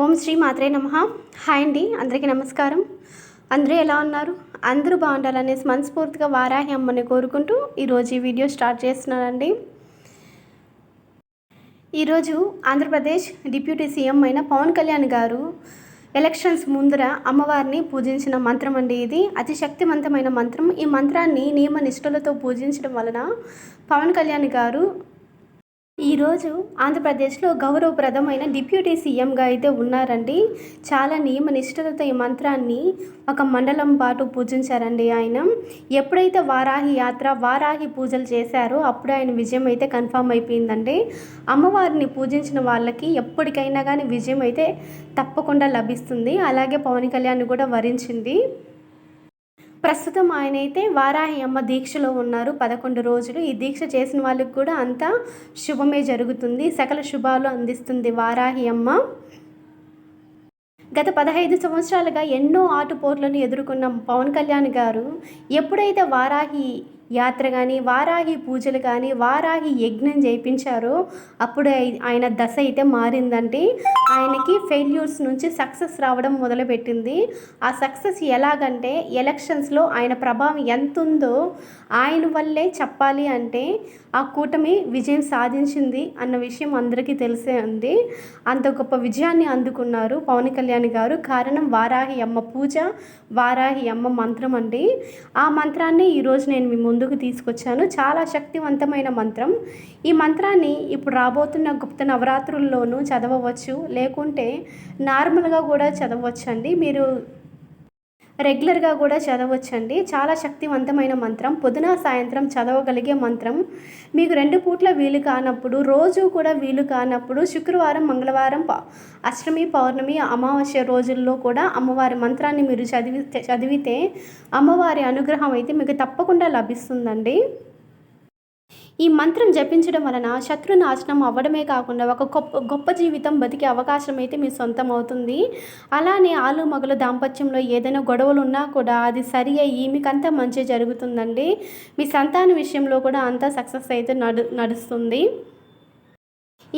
ఓం శ్రీ మాత్రే నమ. హాయ్ అండి అందరికీ నమస్కారం. అందరూ ఎలా ఉన్నారు? అందరూ బాగుండాలనేసి మనస్ఫూర్తిగా వారాహి అమ్మని కోరుకుంటూ ఈరోజు ఈ వీడియో స్టార్ట్ చేస్తున్నానండి. ఈరోజు ఆంధ్రప్రదేశ్ డిప్యూటీ సీఎం అయిన పవన్ కళ్యాణ్ గారు ఎలక్షన్స్ ముందర అమ్మవారిని పూజించిన మంత్రం అండి ఇది. అతి శక్తివంతమైన మంత్రం. ఈ మంత్రాన్ని నియమ నిష్ఠలతో పూజించడం వలన పవన్ కళ్యాణ్ గారు ఈరోజు ఆంధ్రప్రదేశ్లో గౌరవప్రదమైన డిప్యూటీ సీఎంగా అయితే ఉన్నారండి. చాలా నియమ నిష్ఠలతో ఈ మంత్రాన్ని ఒక మండలం పాటు పూజించారండి ఆయన. ఎప్పుడైతే వారాహి యాత్ర వారాహి పూజలు చేశారో అప్పుడు ఆయన విజయం అయితే కన్ఫామ్ అయిపోయిందండి. అమ్మవారిని పూజించిన వాళ్ళకి ఎప్పటికైనా కానీ విజయం అయితే తప్పకుండా లభిస్తుంది. అలాగే పవన్ కళ్యాణ్ కూడా వరించింది. ప్రస్తుతం ఆయన అయితే వారాహి అమ్మ దీక్షలో ఉన్నారు. పదకొండు రోజులు ఈ దీక్ష చేసిన వాళ్ళకి కూడా అంతా శుభమే జరుగుతుంది. సకల శుభాలు అందిస్తుంది వారాహి అమ్మ. గత పదహైదు సంవత్సరాలుగా ఎన్నో ఆటుపోట్లను ఎదుర్కొన్న పవన్ కళ్యాణ్ గారు. ఎప్పుడైతే వారాహి యాత్ర కానీ వారాహి పూజలు కానీ వారాహి యజ్ఞం చేయించారో. అప్పుడు ఆయన దశ అయితే మారిందండి. ఆయనకి ఫెయిల్యూర్స్ నుంచి సక్సెస్ రావడం మొదలుపెట్టింది. ఆ సక్సెస్ ఎలాగంటే ఎలక్షన్స్లో ఆయన ప్రభావం ఎంత ఉందో ఆయన వల్లే చెప్పాలి అంటే ఆ కూటమి విజయం సాధించింది అన్న విషయం అందరికీ తెలిసే ఉంది. అంత గొప్ప విజయాన్ని అందుకున్నారు పవన్ కళ్యాణ్ గారు. కారణం వారాహి అమ్మ పూజ వారాహి అమ్మ మంత్రం అండి. ఆ మంత్రాన్ని ఈరోజు నేను మీ ముందుకు తీసుకొచ్చాను. చాలా శక్తివంతమైన మంత్రం. ఈ మంత్రాన్ని ఇప్పుడు రాబోతున్న గుప్త నవరాత్రుల్లోనూ చదవవచ్చు. లేకుంటే నార్మల్గా కూడా చదవచ్చు అండి మీరు రెగ్యులర్గా కూడా చదవచ్చండి. చాలా శక్తివంతమైన మంత్రం. పొద్దున సాయంత్రం చదవగలిగే మంత్రం. మీకు రెండు పూట్ల వీలు కానప్పుడు రోజు కూడా వీలు కానప్పుడు శుక్రవారం మంగళవారం అష్టమి పౌర్ణమి అమావాస్య రోజుల్లో కూడా అమ్మవారి మంత్రాన్ని మీరు చదివితే చదివితే అమ్మవారి అనుగ్రహం అయితే మీకు తప్పకుండా లభిస్తుందండి. ఈ మంత్రం జపించడం వలన శత్రు నాశనం అవ్వడమే కాకుండా ఒక గొప్ప గొప్ప జీవితం బతికే అవకాశం అయితే మీ సొంతం అవుతుంది. అలానే ఆలు మగల దాంపత్యంలో ఏదైనా గొడవలు ఉన్నా కూడా అది సరి అయ్యి మీకంతా మంచి జరుగుతుందండి. మీ సంతాన విషయంలో కూడా అంతా సక్సెస్ అయితే నడు నడుస్తుంది.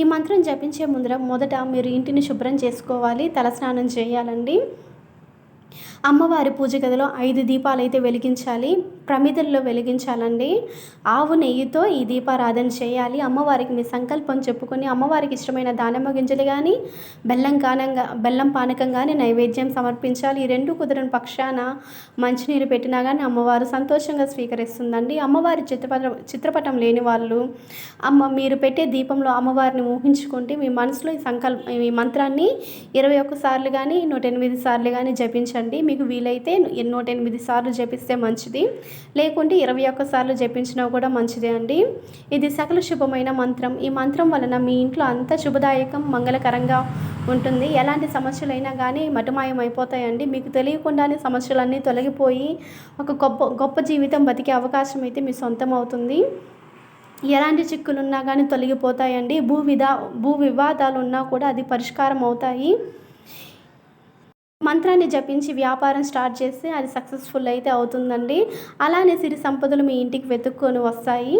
ఈ మంత్రం జపించే ముందర మొదట మీరు ఇంటిని శుభ్రం చేసుకోవాలి తలస్నానం చేయాలండి. అమ్మవారి పూజ గదిలో ఐదు దీపాలు అయితే వెలిగించాలి. ప్రమిదల్లో వెలిగించాలండి. ఆవు నెయ్యితో ఈ దీపారాధన చేయాలి. అమ్మవారికి మీ సంకల్పం చెప్పుకొని అమ్మవారికి ఇష్టమైన దానిమ్మ గింజలు కానీ బెల్లం కానంగా బెల్లం పానకం కానీ నైవేద్యం సమర్పించాలి. ఈ రెండు కుదరని పక్షాన మంచినీరు పెట్టినా కానీ అమ్మవారు సంతోషంగా స్వీకరిస్తుందండి. అమ్మవారి చిత్రపటం చిత్రపటం లేని వాళ్ళు అమ్మ మీరు పెట్టే దీపంలో అమ్మవారిని ఊహించుకుంటే మీ మనసులో ఈ సంకల్ప ఈ మంత్రాన్ని ఇరవై ఒక్కసార్లు కానీ నూట ఎనిమిది సార్లు కానీ జపించండి. మీకు వీలైతే నూట ఎనిమిది సార్లు జపిస్తే మంచిది. లేకుంటే ఇరవై ఒక్కసార్లు జపించినా కూడా మంచిదే అండి. ఇది సకల శుభమైన మంత్రం. ఈ మంత్రం వలన మీ ఇంట్లో అంత శుభదాయకం మంగళకరంగా ఉంటుంది. ఎలాంటి సమస్యలైనా కానీ మటుమాయం అయిపోతాయండి మీకు తెలియకుండానే సమస్యలన్నీ తొలగిపోయి ఒక గొప్ప గొప్ప జీవితం బతికే అవకాశం అయితే మీ సొంతం అవుతుంది. ఎలాంటి చిక్కులున్నా కానీ తొలగిపోతాయండి. భూ విధా భూ వివాదాలు ఉన్నా కూడా అది పరిష్కారం అవుతాయి. మంత్రాన్ని జపించి వ్యాపారం స్టార్ట్ చేస్తే అది సక్సెస్ఫుల్ అయితే అవుతుందండి. అలానే సిరి సంపదలు మీ ఇంటికి వెతుక్కొని వస్తాయి.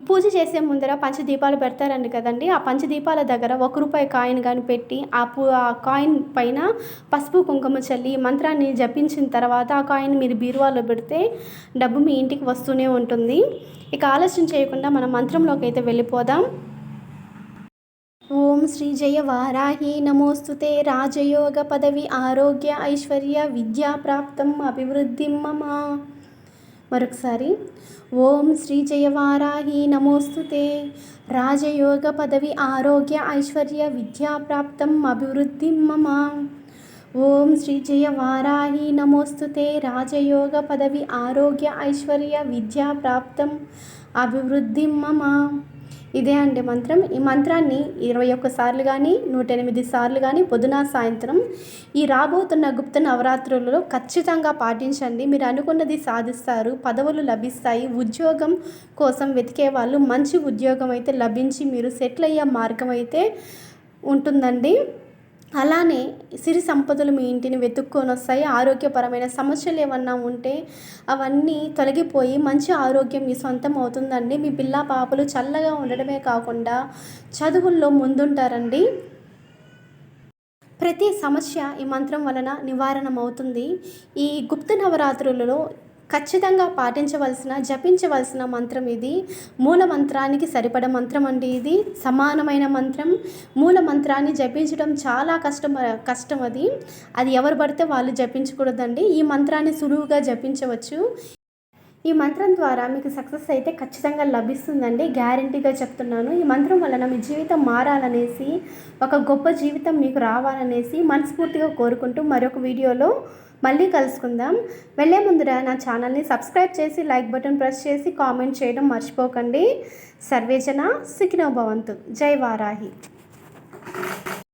పూజ చేసే ముందర పంచదీపాలు పెడతారండి కదండి. ఆ పంచదీపాల దగ్గర ఒక రూపాయి కాయిన్ కానీ పెట్టి ఆ పూ ఆ కాయిన్ పైన పసుపు కుంకుమ చల్లి మంత్రాన్ని జపించిన తర్వాత ఆ కాయిన్ మీరు బీరువాలో పెడితే డబ్బు మీ ఇంటికి వస్తూనే ఉంటుంది. ఇక ఆలస్యం చేయకుండా మనం మంత్రంలోకి అయితే వెళ్ళిపోదాం. ఓం శ్రీ జయ వారాహి నమోస్తుతే రాజయోగ పదవి ఆరోగ్య ఐశ్వర్య విద్యా ప్రాప్తం అభివృద్ధి మమా. మరొకసారి ఓం శ్రీ జయ వారాహి నమోస్తుతే రాజయోగ పదవి ఆరోగ్య ఐశ్వర్య విద్యా ప్రాప్తం అభివృద్ధి మమా. ఓం శ్రీ జయ వారాహి నమోస్తుతే రాజయోగ పదవి ఆరోగ్య ఐశ్వర్య విద్యా ప్రాప్తం అభివృద్ధి మమా. ఇదే అండి మంత్రం. ఈ మంత్రాన్ని ఇరవై ఒక్క సార్లు కానీ నూట ఎనిమిది సార్లు కానీ పొద్దున సాయంత్రం ఈ రాబోతున్న గుప్త నవరాత్రులలో ఖచ్చితంగా పాటించండి. మీరు అనుకున్నది సాధిస్తారు. పదవులు లభిస్తాయి. ఉద్యోగం కోసం వెతికే వాళ్ళు మంచి ఉద్యోగం అయితే లభించి మీరు సెటిల్ అయ్యే మార్గం అయితే ఉంటుందండి. అలానే సిరి సంపదలు మీ ఇంటిని వెతుక్కొని వస్తాయి ఆరోగ్యపరమైన సమస్యలు ఏమన్నా ఉంటే అవన్నీ తొలగిపోయి మంచి ఆరోగ్యం మీ సొంతం అవుతుందండి. మీ పిల్ల పాపలు చల్లగా ఉండడమే కాకుండా చదువుల్లో ముందుంటారండి. ప్రతి సమస్య ఈ మంత్రం వలన నివారణమవుతుంది. ఈ గుప్త నవరాత్రులలో ఖచ్చితంగా పాటించవలసిన జపించవలసిన మంత్రం ఇది. మూల మంత్రానికి సరిపడ మంత్రం అండి ఇది. సమానమైన మంత్రం. మూల మంత్రాన్ని జపించడం చాలా కష్టం కష్టం అది. అది ఎవరు పడితే వాళ్ళు జపించకూడదండి. ఈ మంత్రాన్ని సులువుగా జపించవచ్చు. ఈ మంత్రం ద్వారా మీకు సక్సెస్ అయితే ఖచ్చితంగా లభిస్తుందండి. గ్యారంటీగా చెప్తున్నాను. ఈ మంత్రం వలన మీ జీవితం మారాలనేసి ఒక గొప్ప జీవితం మీకు రావాలనేసి మనస్ఫూర్తిగా కోరుకుంటూ మరొక వీడియోలో మళ్ళీ కలుసుకుందాం. వెళ్ళే ముందర నా ఛానల్ని సబ్స్క్రైబ్ చేసి లైక్ బటన్ ప్రెస్ చేసి కామెంట్ చేయడం మర్చిపోకండి. సర్వేజన సుఖినో భవంతు. జై వారాహి.